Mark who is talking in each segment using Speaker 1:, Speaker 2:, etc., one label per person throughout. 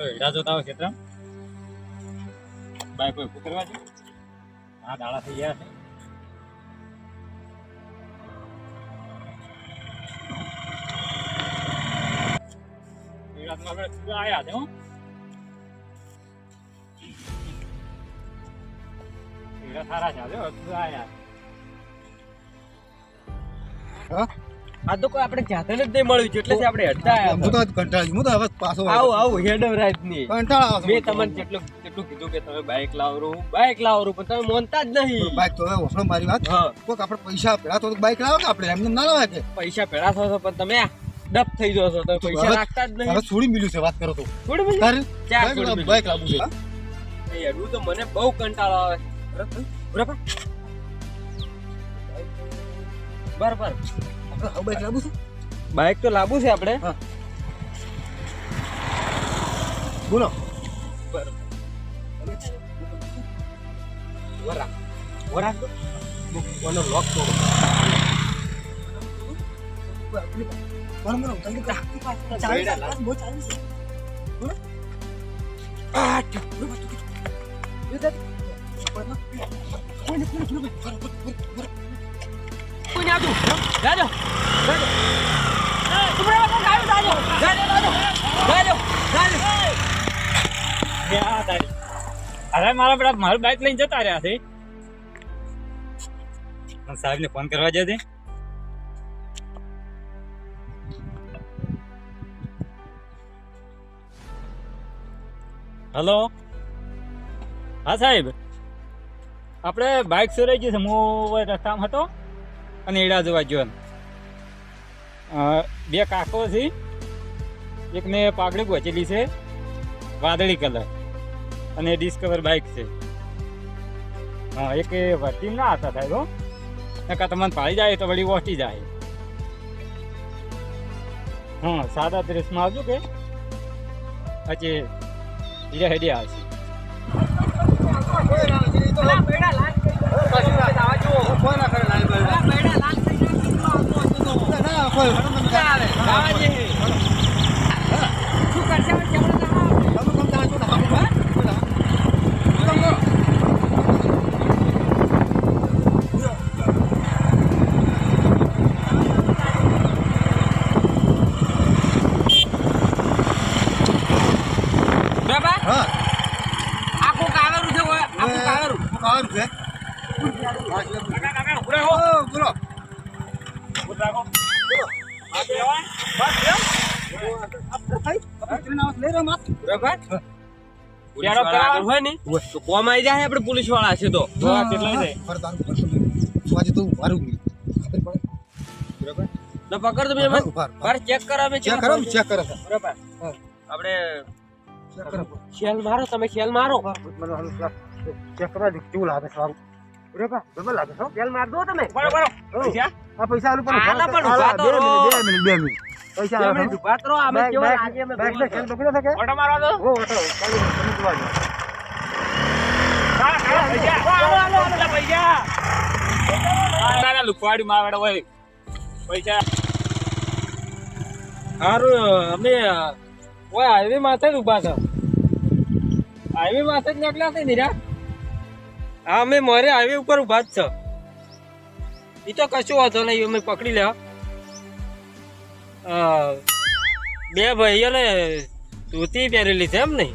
Speaker 1: હીરા જોતા હોય ક્ષેત્ર બાય, કોઈ ઊભું કરવા છે હા દાડા થઈ ગયા છે. હીરામાં આપણે સીધા આયા છે, હો. સારા છે આજે સીધા આયા
Speaker 2: આ તો કોઈ આપણે જાતે જ નહીં મળ્યું એટલે આપણે હટતા
Speaker 3: હું તો કંટાળી હું તો હવે પાછો
Speaker 2: આવું આવું હેડમ રાતની
Speaker 3: કંટાળા
Speaker 2: મેં તમને જેટલું જેટલું કીધું કે તમે બાઇક લાવરો બાઇક લાવરો પણ તમે માનતા જ નહીં.
Speaker 3: બાઈક તો ઓસણો મારી વાત. કોક આપણે પૈસા પેલા તો બાઈક લાવો કે આપણે? એમને ના લાવે કે?
Speaker 2: પૈસા પેલા થશો પણ તમે ડબ થઈ જશો. તો પૈસા રાખતા જ
Speaker 3: હવે
Speaker 2: નહીં
Speaker 3: છોડી મિલ્યું છે વાત કરો તો.
Speaker 2: છોડી
Speaker 3: તારે
Speaker 2: ચાર છોડી
Speaker 3: લાવ-. બાઈક લાવવું છે હા?
Speaker 2: એ તો મને બહુ કંટાળો આવે. બરાબર બરાબર.
Speaker 3: બાઈક લાવું છું
Speaker 2: બાઈક તો લાવું છે આપણે
Speaker 3: બોલો
Speaker 2: વરા વરા ઓનો લોક
Speaker 3: બોલો, જલ્દી કર. ચાલી બહુ ચાલી છે.
Speaker 2: આ જાજો જાજો
Speaker 1: અરે, મારા બેટા, મારું બાઈક લઈને જતા રહ્યા છે. સાહેબ ને ફોન કરવા જજે. હલો હા, સાહેબ. આપણે બાઇક સુરાઈ ગઈ છે. હું રસ્તામાં હતો? અને એડા જોવા ગયો બે કાકો છે. એકને પાઘડી પહોંચેલી છે વાદળી કલર. અને ડિસ્કવર બાઇક છે. હા એક એ વર્તી ના હતા સાહેબ હો. નકા તમને પાડી જાય તો વળી વોટી જાય. હા સાદા ત્રીસમાં આવજો કે. પછી હીરા હેડી આવશે
Speaker 3: કોઈ ના આવે, એ તો
Speaker 2: પેલા બેડા લાલ કશું આવા જો
Speaker 3: કોઈ ના કરે લાલ બાલ.
Speaker 2: પેલા બેડા લાલ થઈ જાય આવતો હતો તો
Speaker 3: ના, કોઈ
Speaker 2: મજા આવે આવા જે શું કરશે હવે કેવડો ના આવે
Speaker 3: તમે કેમ જાણો છો ને? હા, બોલો. બોલો. બોલો.
Speaker 2: બાબા
Speaker 3: હા,
Speaker 2: આખું કાવેરું છે ઓય, આખું
Speaker 3: હવે
Speaker 2: કાવેરું
Speaker 3: સારું છે. હા, આપણે પોલીસવાળા છે?
Speaker 2: તો પકડ તમે ચેક કરો
Speaker 3: ચેક કરો ચેક કરો.
Speaker 2: બરાબર.
Speaker 3: ચેક
Speaker 2: મારો તમે શેલ મારો.
Speaker 3: ચેક- કરો. કેવું લાગે સારું. બરાબર? બરાબર લાગે છે,
Speaker 2: માર દો તમે.
Speaker 1: બરોબર
Speaker 3: હો. આ પૈસા આલું પણ
Speaker 2: આલા પણ ઊભા તો
Speaker 3: બે. મિનિટ, બે મિનિટ, પૈસા આલા,
Speaker 2: ઊભા તો અમે કેવો આજે અમે
Speaker 3: બેક
Speaker 2: બેક
Speaker 3: ખેલ પકડી શકે?
Speaker 1: ઓટો મારવા દો
Speaker 3: ઓ ઓટો, ચાલુ, તમે જોવા
Speaker 2: જો હાઈવે માથે જ ઊભા છે. હાઈવે માથે જ નીકળ્યા છે નીરા? હા અમે મોરે હાઈવે ઉપર ઊભા જ છે. એ તો કશું વાંધો નહીં અમે પકડી લે બે ભાઈઓને ધોતી પહેરેલી છે એમ નહીં?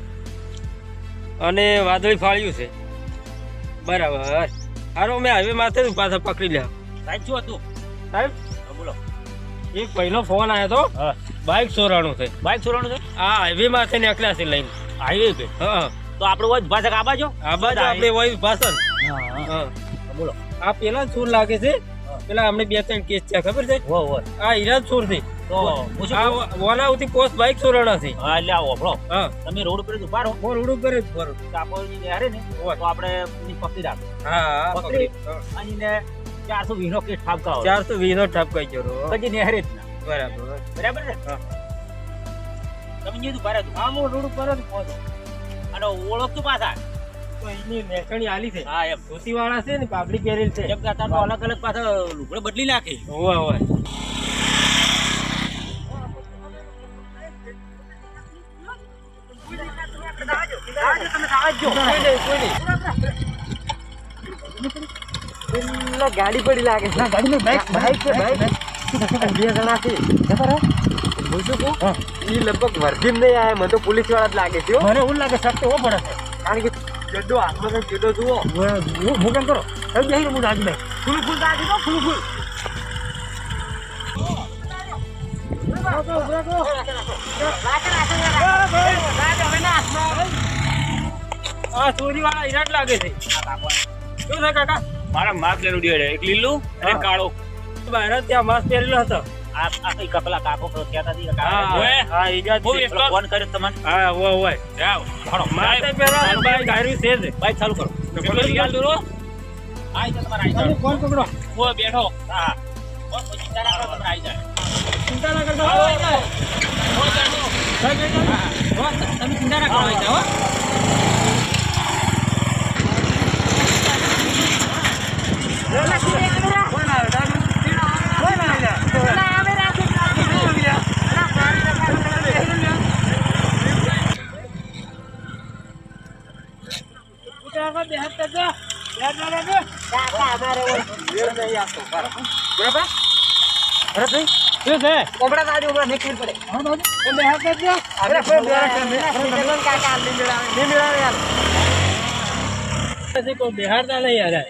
Speaker 2: અને વાદળી ફાળ્યું છે. બરાબર. સારું મેં હાઈવે માથે પાછા પકડી લે
Speaker 1: સાહેબ શું હતું?
Speaker 2: સાહેબ?
Speaker 1: બોલો.
Speaker 2: એક પહેલો ફોન આવ્યો તો. બાઇક ચોરાણું છે.
Speaker 1: બાઇક ચોરાણું છે?
Speaker 2: હા હાઈવે માથે નીકળ્યા છે લઈને.
Speaker 1: હાઈવે પે?
Speaker 2: હા.
Speaker 1: તો આપણે વોઇસ ભાષા કાબા આબાજો
Speaker 2: આ આપણે વોઇસ ભાષણ
Speaker 1: હા બોલો.
Speaker 2: આ પેલા ચોર લાગે છે. પેલા અમને બે ત્રણ કેસ છે ખબર છે?
Speaker 1: હો હો
Speaker 2: આ હીરા ચોર છે
Speaker 1: તો પૂછો
Speaker 2: પોસ્ટ બાઇક ચોરાણા છે
Speaker 1: હા એટલે આવો આપણો
Speaker 2: હા.
Speaker 1: તમે રોડ ઉપર જ ઊભા રહો.
Speaker 2: જ
Speaker 1: કાપોની ને તો આપણે પકડી રાખો.
Speaker 2: હા
Speaker 1: પકડી?
Speaker 2: પકડી.
Speaker 1: અને એને ચારસો વીનો કેસ ઠાપ કરાવો
Speaker 2: ચારસો વીસ નો ઠપકાઈ ગયો.
Speaker 1: પછી નેહરે જ
Speaker 2: બરાબર.
Speaker 1: બરાબર તમે કીધું ભારે હતું
Speaker 2: આ હું રોડ ઉપર જ પહોંચો
Speaker 1: અને ઓળખતું પાછા.
Speaker 2: તો એની મેકણી આલી છે.
Speaker 1: હા એમ.
Speaker 2: ધોતી વાળા છે ને પાપડી પહેરેલ છે.
Speaker 1: તો અલગ અલગ પાછા લુગડે બદલી નાખે.
Speaker 2: હોવા હોવા. ગાડી પડી લાગે છે.
Speaker 3: ગાડી બાઈક બાઈક છે બાઈક
Speaker 2: બે જણા છે. હું શું કહું ઈ લગભગ વર્ધીમ નહીં આયા મને તો પોલીસવાળા જ લાગે છે
Speaker 3: મને એવું લાગે સર તો પડે
Speaker 2: કારણ કે જડો હાથમાં કંઈક જડો જુઓ
Speaker 3: હું હું કેમ કરો એમ બેસી હું દાદી ફૂલ ફૂલ દાદી દો ફૂલ ફૂલ
Speaker 2: આ ચોરી વાળા ઈરાટ લાગે છે શું છે કાકા
Speaker 1: મારા માસ્ક લેનું ડીએડ એક લીલું અને. કાળો
Speaker 2: બહાર ત્યાં માસ્ક પહેરેલો હતો
Speaker 1: આ કપલા કાકો કરો કહેતા
Speaker 2: હા
Speaker 1: કાકા ઓએ, ફોન કર્યો તમને
Speaker 2: હા હોય હોય.
Speaker 1: જાઓ. ભણો
Speaker 2: માસ્ક પહેરવા બાઈક હાર્યું છે જ.
Speaker 1: બાઈક ચાલુ કરો. પેલો રિયાલ દોરો. આઈ જાય તમારે આઈ જાય
Speaker 3: ફોન પકડો.
Speaker 1: ઓ બેઠો. હા. ઓ ચિંતા ના કરો તમારે આઈ જાય
Speaker 2: ચિંતા ના કરતા
Speaker 1: આવો,
Speaker 2: હોય.
Speaker 1: આવો. ઓ બેઠો. હા. ઓ, તમે ચિંતા ના કરો આઈ જાઓ હો.
Speaker 2: શું છે?
Speaker 3: કોબડા દાદી ઊભા નહીં ખબર પડે. હા દાદી.
Speaker 2: તો બે હાથ કરજો
Speaker 3: અરે કોઈ બેરા કે નહીં કાકા નહીં મેળાવે નહીં મેળાવે યાર
Speaker 2: પછી કોઈ બિહારતા નહીં યાર.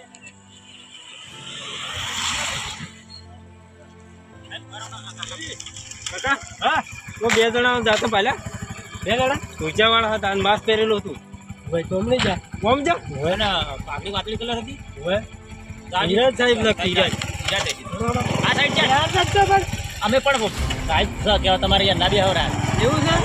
Speaker 2: કાકા? હા? તો બે જણા જાતો પહેલા બે જણા? ઊંચા વાળા હતા અને માસ્ક પહેરેલું હતું. ભાઈ કોમ નહીં જા કોમ જા
Speaker 1: હોય ને પાકડી વાતલી કલર હતી.
Speaker 2: હવે? ધીરજ સાહેબ લખી જાય
Speaker 1: આ સાઈડ અમે પણ સાહેબ કેવા તમારે યાર ના બી હવરા
Speaker 2: એવું છે?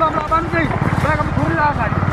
Speaker 2: मामला बन गई मैं कभी थोड़ी आ गई